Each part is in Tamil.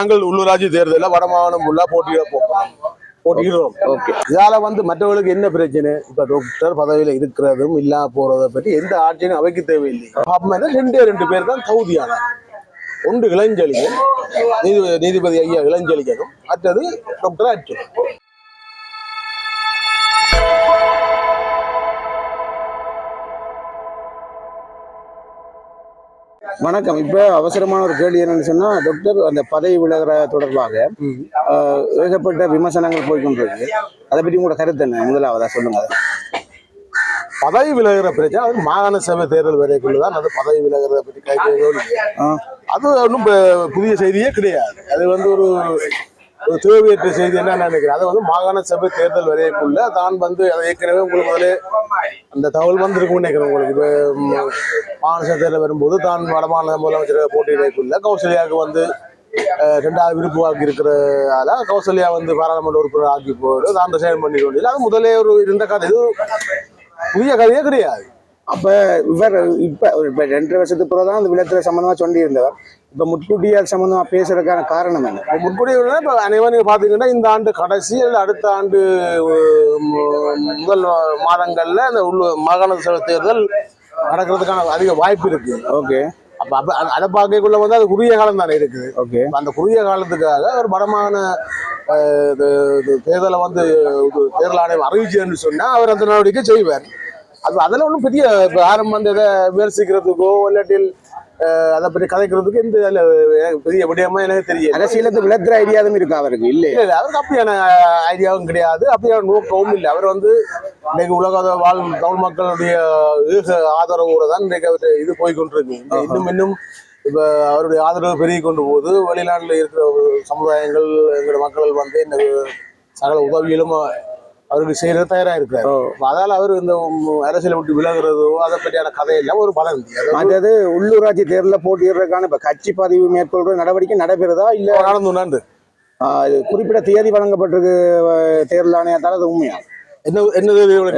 நாங்கள் உள்ளூராட்சி தேர்தலில் வடமாகாணம் ஃபுல்லாக போட்டியிட போகிறோம் போட்டியிடுறோம். ஓகே. இதால வந்து மற்றவர்களுக்கு என்ன பிரச்சனை? இப்ப டாக்டர் பதவியில இருக்கிறதும் இல்லா போறதை பற்றி எந்த ஆட்சியும் அவைக்கு தேவையில்லை. ரெண்டே ரெண்டு பேர் தான் தகுதியானார் ஒன்று இளஞ்செழியன் நீதிபதி நீதிபதி ஐயா இளஞ்செழியனும் மற்றது டாக்டர் அர்ஜுன். வணக்கம். இப்போ அவசரமான ஒரு கேள்வி என்னன்னு சொன்னா டாக்டர் அந்த பதவி விலகிற தொடர்பாக ஏகப்பட்ட விமர்சனங்கள் போய்கொண்டிருக்கு. அதை பற்றி உங்களோட கருத்து என்ன? முதலாவதா சொல்லுங்க. பதவி விலகுற பிரச்சனை அது மாகாண சபை தேர்தல் வரைக்குள்ளதான் அது பதவி விலகிறத பற்றி அது ஒன்றும் புதிய செய்தியே கிடையாது. அது வந்து ஒரு ஒரு தேவையற்ற செய்தி என்ன நினைக்கிறேன்? அது வந்து மாகாண சபை தேர்தல் வரையக்குள்ள தான் வந்து அதை ஏற்கனவே உங்களுக்கு முதலே அந்த தகவல் வந்திருக்கும்னு நினைக்கிறேன் உங்களுக்கு. இப்போ மாகாண சபை தேர்தல் வரும்போது தான் வடமாநில முதலமைச்சர் போட்டியிடக்குள்ள கௌசல்யாவுக்கு வந்து ரெண்டாவது விருப்பு வாக்கு இருக்கிறதால கௌசல்யா வந்து பாராளுமன்ற உறுப்பினர் ஆக்கி போயிடும் தான் ரிசைன் பண்ணி கொண்டு அது முதலே ஒரு இருந்த கதை. இது புதிய கதையே கிடையாது. அப்ப இவர் இப்ப இப்ப ரெண்டரை வருஷத்துக்கு பிறகு தான் அந்த விளத்துல சம்பந்தமா சொல்லி இருந்தவர் இப்ப முன்கூட்டியே அது சம்பந்தமா பேசுறதுக்கான காரணம் என்ன? இப்போ முன்கூடி இப்போ அனைவரும் நீங்க பார்த்தீங்கன்னா இந்த ஆண்டு கடைசி அல்லது அடுத்த ஆண்டு முதல் மாதங்கள்ல இந்த உள்ள மாகாண சபை தேர்தல் நடக்கிறதுக்கான அதிக வாய்ப்பு இருக்கு. ஓகே. அப்ப அப்ப அதை பார்க்கக்குள்ள வந்து அது குறுகிய காலம் தானே இருக்குது. ஓகே. அந்த குறுகிய காலத்துக்காக ஒரு படமான தேர்தலை வந்து தேர்தல் ஆணையம் அறிவிச்சதுன்னு சொன்னா அவர் அந்த நடவடிக்கை செய்வார். அது அதில் ஒன்றும் பெரிய இப்ப யாரும் வந்து இதை விமர்சிக்கிறதுக்கோ இல்லாட்டில் அதை பற்றி கதைக்கிறதுக்கு எந்த பெரிய விடயமா எனக்கு தெரியல. அரசியலுக்கு விளக்குற ஐடியாவும் இருக்கு அவருக்கு? இல்ல. இல்ல அவருக்கு அப்படியான ஐடியாவும் கிடையாது. அப்படியான நோக்கமும் இல்லை. அவர் வந்து இன்னைக்கு உலக வாழ் தமிழ் மக்களுடைய ஏக ஆதரவோட தான் இன்றைக்கு அவர் இது போய் கொண்டிருக்கு. இன்னும் இன்னும் இப்ப அவருடைய ஆதரவு பெருகி கொண்டு போகுது. வெளிநாட்டுல இருக்கிற சமுதாயங்கள் எங்களோட மக்கள் வந்து இந்த சகல உதவியிலும் அவருக்கு செய்யறது தயாரா இருக்கிறார். அதால அவர் இந்த அரசியலை விட்டு விலகுறதோ அதை பற்றியான கதையெல்லாம் ஒரு பலன். மற்றது உள்ளூராட்சி தேர்தலில் போட்டியிடுறதுக்கான இப்ப கட்சி பதிவு மேற்கொள்ற நடவடிக்கை நடைபெறுதா இல்ல? நடந்து. இது குறிப்பிட்ட தேதி வழங்கப்பட்டிருக்கு தேர்தல் ஆணையத்தால் அது உண்மையா? என்ன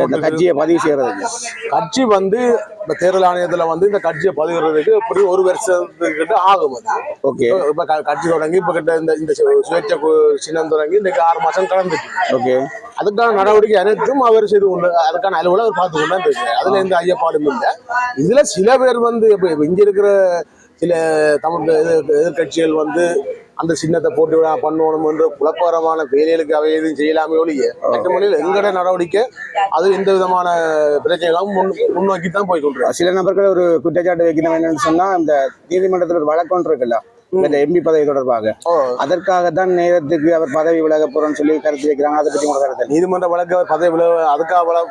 இந்த கட்சியை பதிவு செய்யறதுக்கு. கட்சி வந்து இந்த தேர்தல் ஆணையத்துல வந்து இந்த கட்சியை பதிவுறதுக்கு இப்படி ஒரு வருஷத்துக்கிட்ட ஆகும் அது. ஓகே. இப்ப கட்சி தொடங்கி இப்ப கிட்ட இந்த இந்த சுயேட்சை சின்னம் தொடங்கி இன்னைக்கு ஆறு மாசம் கடந்துச்சு. ஓகே. அதுக்கான நடவடிக்கை அனைத்தும் அவர் செய்து கொண்டு அதுக்கான அலுவலகம் அவர் பார்த்து கொண்டு இருக்கு அதுல எந்த ஐயப்பாடும் இல்லை. இதுல சில பேர் வந்து இப்ப இங்க இருக்கிற சில தமிழ் எதிர் எதிர்கட்சிகள் வந்து அந்த சின்னத்தை போட்டு விட பண்ணணும் என்று குழப்பகரமான வேலைகளுக்கு அவை எதுவும் செய்யலாமே ஒழிய மொழியில் எங்கட நடவடிக்கை அது எந்த விதமான பிரச்சனைகளும் முன் முன்னோக்கி தான் போய் கொண்டிருக்கு சில நபர்கள் ஒரு குற்றச்சாட்டு வைக்கணும் என்னன்னு சொன்னா இந்த நீதிமன்றத்தில் ஒரு வழக்கு ஒன்று இருக்குல்ல இந்த எம்பி பதவி தொடர்பாக ஓ. அதற்காக தான் நேரத்துக்கு அவர் பதவி விலக போறோம்னு சொல்லி கருத்து வைக்கிறாங்க அதை பத்தி உங்க கருத்து? நீதிமன்ற வழக்கு அவர் பதவி விலக அதுக்காக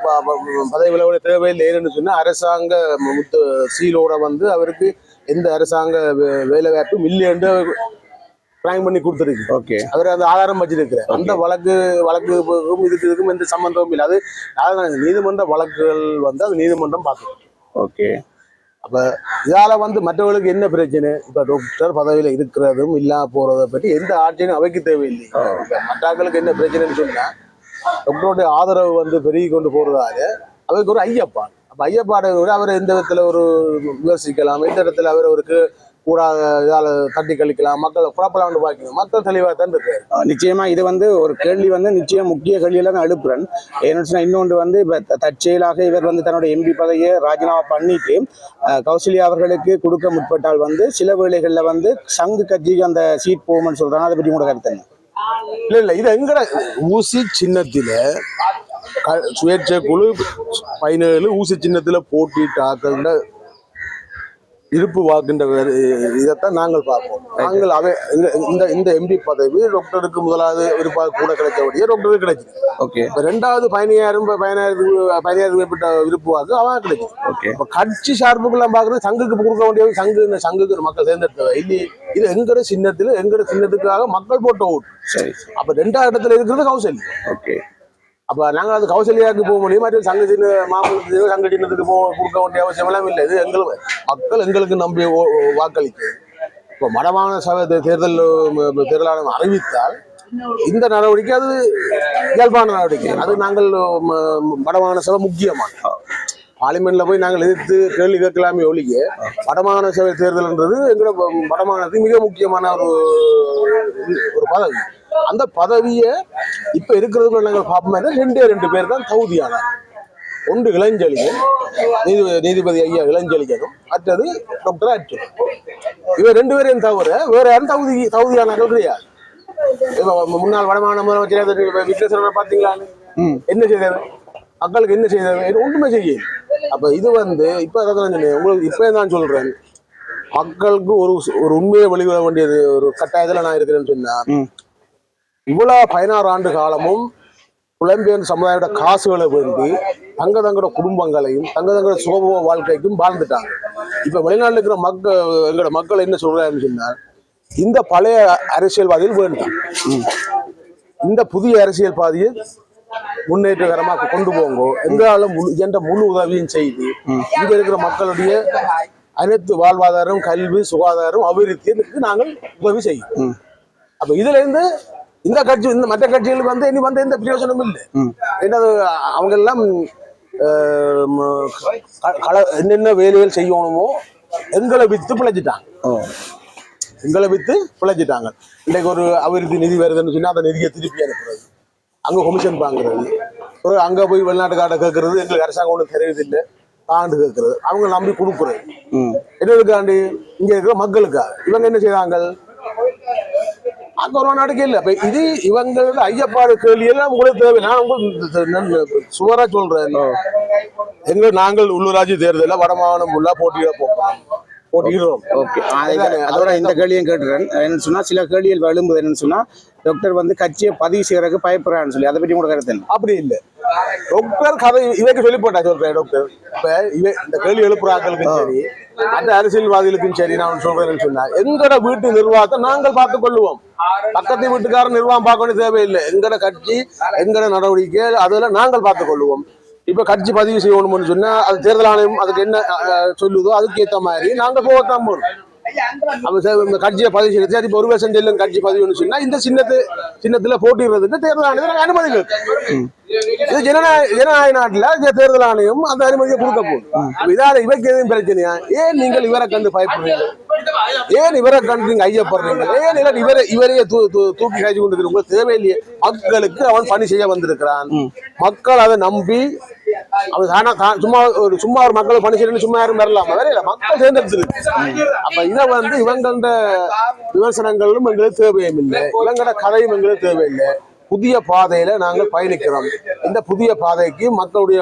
பதவி விலக தேவையில்லை ஏன்னு சொன்னா அரசாங்க முத்து சீலோட வந்து அவருக்கு எந்த அரசாங்க வேலை வாய்ப்பும் இல்லை என்று பிளான் பண்ணி கொடுத்துருக்கு ஓகே அவர் அந்த ஆதாரம் வச்சிருக்கிறார். அந்த வழக்கு வழக்குக்கும் இதுக்கு இதுக்கும் எந்த சம்பந்தமும் இல்லை. அது அதாவது நீதிமன்ற வழக்குகள் வந்து அது நீதிமன்றம் பார்க்கும். ஓகே அப்ப இதால வந்து மற்றவர்களுக்கு என்ன பிரச்சனை? இப்ப டாக்டர் பதவியில இருக்கிறதும் இல்லாம போறதை பற்றி எந்த ஆட்சியும் அவைக்கு தேவையில்லை. இப்ப மற்றாக்களுக்கு என்ன பிரச்சனைன்னு சொன்னா டாக்டருடைய ஆதரவு வந்து பெருகி கொண்டு போறதால அவருக்கு ஒரு ஐயப்பாடு. அப்ப ஐயப்பாடை விட அவர் எந்த விதத்துல ஒரு விமர்சிக்கலாம்? எந்த இடத்துல அவர் அவருக்கு கூடாத இதால தட்டி கழிக்கலாம் மக்கள் குழப்பலாம்னு பார்க்கணும். மக்கள் தெளிவாக தான் இருக்காரு அஹ் நிச்சயமா இது வந்து ஒரு கேள்வி வந்து நிச்சயம் முக்கிய கேள்வியில நான் எழுப்புறேன். ஏன்னு இன்னொன்று வந்து இப்ப தற்செயலாக இவர் வந்து தன்னுடைய எம்பி பதவியை ராஜினாமா பண்ணிட்டு கௌசல்யா அவர்களுக்கு கொடுக்க முற்பட்டால் வந்து சில வேளைகள்ல வந்து சங்கு கட்சிக்கு அந்த சீட் போகும்னு சொல்றாங்க. அதை பற்றி கூட கருத்து என்ன? இல்ல இல்ல இது எங்கட ஊசி சின்னத்தில சுயேட்சை குழு பதினேழு ஊசி சின்னத்துல போட்டிட்டாக்கள இருப்பு வாக்குன்ற இதைத்தான் நாங்கள் பார்ப்போம். நாங்கள் அவை இந்த- இந்த எம்பி பதவி டாக்டருக்கு முதலாவது விருப்பா கூட கிடைச்சபடியே டாக்டருக்கு கிடைச்சது. ஓகே இப்ப ரெண்டாவது பதினாயிரம் பதினாயிரத்துக்கு பதினாயிரம் மேற்பட்ட விருப்பு வாக்கு அவன் கிடைச்சது. ஓகே இப்ப கட்சி சார்புக்கெல்லாம் பாக்குறது சங்குக்கு கொடுக்க வேண்டியது சங்கு இந்த சங்குக்கு மக்கள் தேர்ந்தெடுத்தவை இல்லையே இது எங்கட சின்னத்துல எங்கட சின்னத்துக்காக மக்கள் போட்ட ஓட்டு. சரி அப்ப ரெண்டாவது இடத்துல இருக்கிறது கௌசல்யா ஓகே அப்போ நாங்கள் அது கௌசல்யாவுக்கு போக முடியும் மற்றும் சங்க சின்ன மாமல்லத்துக்கு சங்க சின்னத்துக்கு போக கொடுக்க வேண்டிய அவசியம் எல்லாம் இல்லை. இது எங்களுக்கு மக்கள் எங்களுக்கு நம்பி ஓ- வாக்களிக்கு இப்போ மடமான சபை தே- தேர்தல் ம- அறிவித்தால் இந்த நடவடிக்கை அது இயல்பான நடவடிக்கை. அது நாங்கள் ம- மடமான சபை முக்கியமான பார்லிமெண்ட்ல போய் நாங்கள் எதிர்த்து கேள்வி கேட்கலாமே ஒழிய வடமாகாண சபை தேர்தல்ன்றது எங்களோட வடமாகாணத்துக்கு மிக முக்கியமான ஒரு ஒரு பதவி. அந்த பதவியை இப்ப இருக்கிறதுக்குள்ள நாங்கள் பார்ப்போம் ரெண்டே ரெண்டு பேர் தான் தகுதியானார் ஒன்று இளஞ்செழியன் நீதிபதி நீதிபதி ஐயா இளஞ்செழியனும் மற்றது டாக்டர் அச்சு இவர் ரெண்டு பேரையும் தவிர வேற யாரும் தகுதி தகுதியானார்கள் கிடையாது. முன்னாள் வடமாகாண முதலமைச்சர் விக்னேஸ்வரனை பார்த்தீங்களா என்ன செய்தது மக்களுக்கு என்ன செய்தது இது ஒன்றுமே செய்ய அப்ப இது வந்து இப்ப சொன்னேன் உங்களுக்கு இப்ப நான் சொல்றேன். மக்களுக்கு ஒரு ஒரு உண்மையை வெளிவிட வேண்டியது ஒரு கட்டாயத்துல நான் இருக்கிறேன்னு சொன்னா ம். இவ்வளவு பதினாறு ஆண்டு காலமும் புலம்பெயர் சமுதாயோட காசுகளை வேண்டி தங்க தங்களோட குடும்பங்களையும் தங்க தங்களோட சுகபோக வாழ்க்கைக்கும் வாழ்ந்துட்டாங்க. இப்ப வெளிநாட்டுல இருக்கிற மக்கள் எங்களோட மக்கள் என்ன சொல்றாங்கன்னு சொன்னா இந்த பழைய அரசியல்வாதிகள் வேண்டாம். இந்த புதிய அரசியல் பாதையை முன்னேற்றகரமாக கொண்டு போங்க. எங்களால முழு என்ற முழு உதவியும் செய்து இங்க இருக்கிற மக்களுடைய அனைத்து வாழ்வாதாரம் கல்வி சுகாதாரம் அபிவிருத்திக்கு நாங்கள் உதவி செய்யும். அப்ப இதுல இருந்து இந்த கட்சி இந்த மற்ற கட்சிகளுக்கு வந்து இனி வந்து எந்த பிரயோஜனமும் இல்லை. என்னது அவங்க எல்லாம் என்னென்ன வேலைகள் செய்யணுமோ எங்களை வித்து பிழைச்சிட்டாங்க. எங்களை வித்து பிழைச்சிட்டாங்க. இன்னைக்கு ஒரு அபிவிருத்தி நிதி வருதுன்னு சொன்னா அந்த நிதியை திருப்பி அனுப்புறது. அங்க கமிஷன் வாங்குறது. ஒரு அங்க போய் வெளிநாட்டுக்கார கேட்கறது எங்களுக்கு அரசாங்கம் ஒன்றும் தெரியுதில்லை ஆண்டு கேட்கறது அவங்க நம்பி கொடுக்குறது. என்னதுக்காண்டி? இங்க இருக்கிற மக்களுக்காக. இவங்க என்ன செய்றாங்க? கொரோனா நாட்டுக்கு இல்லை. இப்ப இது இவங்களோட ஐயப்பாடு கேள்வி எல்லாம் உங்களுக்கு தேவை. நான் உங்களுக்கு சுவரா சொல்றேன். எங்க நாங்கள் உள்ளூராட்சி தேர்தலில் வடமாகாணம் ஃபுல்லா போட்டியிட போகிறோம். போட்டியிடுறோம் ஓகே அதோட இந்த கேள்வியும் கேட்டுறேன். என்னன்னு சொன்னா சில கேள்விகள் எழும்புது என்னன்னு சொன்னா டாக்டர் வந்து கட்சியை பதிவு செய்யறதுக்கு பயப்படுறான்னு சொல்லி அதை பற்றி கூட கருத்து? அப்படி இல்லை. டாக்டர் கதை இவைக்கு சொல்லி போட்டா சொல்றேன் டாக்டர் இப்ப இவ இந்த கேள்வி எழுப்புறாக்களுக்கும் சரி மற்ற அரசியல்வாதிகளுக்கும் சரி நான் சொல்றேன்னு சொன்னா எங்கட வீட்டு நிர்வாகத்தை நாங்கள் பார்த்துக் கொள்ளுவோம். பக்கத்து வீட்டுக்காரர் நிர்வாகம் பார்க்க வேண்டிய தேவையில்லை. எங்கட கட்சி எங்கட நடவடிக்கை அதெல்லாம் நாங்கள் பார்த்துக் கொள்ளுவோம். இப்ப கட்சி பதிவு செய்யணும்னு சொன்னா அது தேர்தல் ஆணையம் அதுக்கு என்ன சொல்லுதோ அதுக்கு ஏத்த மாதிரி நாங்க போகத்தான் போறோம். கட்சியை பதிவு செய்யறது. இப்ப ஒரு வருஷம் செல்லும் கட்சி பதிவுன்னு சொன்னா இந்த சின்னத்து சின்னத்துல போட்டிடுறதுக்கு தேர்தல் ஆணையம் அனுமதி இது ஜனநாயக ஜனநாயக நாட்டுல இந்த தேர்தல் ஆணையம் அந்த அனுமதியை கொடுக்க போகுது. இதால இவருக்கு எதுவும் பிரச்சனையா? ஏன் நீங்கள் இவரை கண்டு பயப்படுறீங்க? ஏன் இவரை கண்டு நீங்க ஐயப்படுறீங்க? ஏன் இல்லை இவரை இவரையே தூக்கி காய்ச்சி கொண்டு உங்களுக்கு தேவையில்லையே. மக்களுக்கு அவன் பணி செய்ய வந்திருக்கிறான். மக்கள் அதை நம்பி அவன் தானா தான் சும்மா ஒரு சும்மா ஒரு மக்கள் பணி சும்மா யாரும் வரலாமா இல்ல மக்கள் தேர்ந்தெடுத்திருக்கு அப்ப இதை வந்து இவங்களோட விமர்சனங்களும் எங்களுக்கு தேவையும் இல்லை இவங்களோட கதையும் எங்களுக்கு தேவையில்லை. புதிய பாதையில நாங்கள் பயணிக்கிறோம். இந்த புதிய பாதைக்கு மக்களுடைய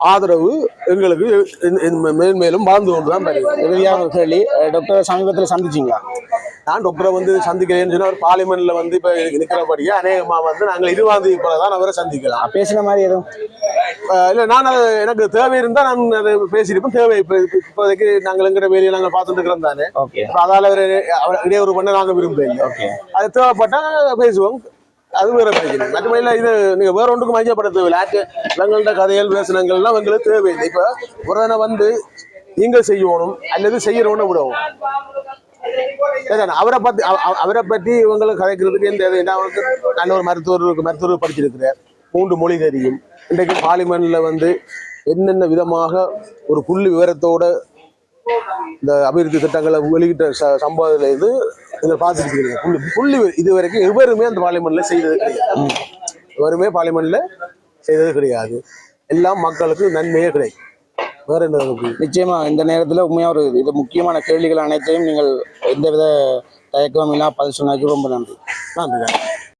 ஆதரவு எங்களுக்கு மேன்மேலும் வாழ்ந்து ஒரு கேள்வி அஹ் டாக்டர் சமீபத்தில் சந்திச்சிங்களா? நான் டாக்டரை வந்து சந்திக்கிறேன்னு சொன்னா ஒரு பார்லிமெண்ட்ல வந்து இப்ப நிற்கிறபடியே அநேகமா வந்து நாங்கள் இருபதாம் தான் அவரை சந்திக்கலாம். பேசின மாதிரி எதுவும்? இல்ல நான் அது எனக்கு தேவை இருந்தா நான் அதை பேசியிருப்பேன். தேவை இப்ப இப்ப- இப்போதைக்கு நாங்கள் எங்கிற வேலையை நாங்கள் பார்த்துட்டு இருக்கிறோம் தானே. இப்ப அதால அவர் அவர் இடையூறு பண்ண நாங்க விரும்பல அது தேவைப்பட்டா பேசுவோம். அது வேற பிரச்சனை. மற்றபடியில் இது நீங்க வேற ஒன்றுக்கும் மையப்பட தேவையில்லை. ஆட்டு எங்கள்கிட்ட கதைகள் பேசினங்கள்லாம் எங்களுக்கு தேவையில்லை. இப்ப உடனே வந்து நீங்கள் செய்யணும் அல்லது செய்யறவன விடவும்? அவரை அவ- அவரை பற்றி இவங்களுக்கு கதைக்கிறதுக்கு எந்த இது? ஏன்னா அவருக்கு நல்ல ஒரு மருத்துவர் மருத்துவர் படிச்சிருக்கிறார். மூன்று மொழி தெரியும். இன்றைக்கு பார்லிமெண்ட்ல வந்து என்னென்ன விதமாக ஒரு புள்ளி விவரத்தோட இந்த அபிவிருத்தி திட்டங்களை வெளியிட்ட ச- சம்பவத்துல இருந்து இதை பார்த்துருக்கீங்க புள்ளி புள்ளி இது வரைக்கும் எவருமே அந்த பார்லிமெண்ட்ல செய்தது கிடையாது. எவருமே பார்லிமெண்ட்ல செய்தது கிடையாது. எல்லாம் மக்களுக்கு நன்மையே கிடைக்கும். வேற என்ன? நிச்சயமா இந்த நேரத்தில் உண்மையா ஒரு இது முக்கியமான கேள்விகள் அனைத்தையும் நீங்கள் எந்தவித தயக்கமும் இல்லாம பதில் சொன்னதுக்கு ரொம்ப நன்றி நன்றி நன்றி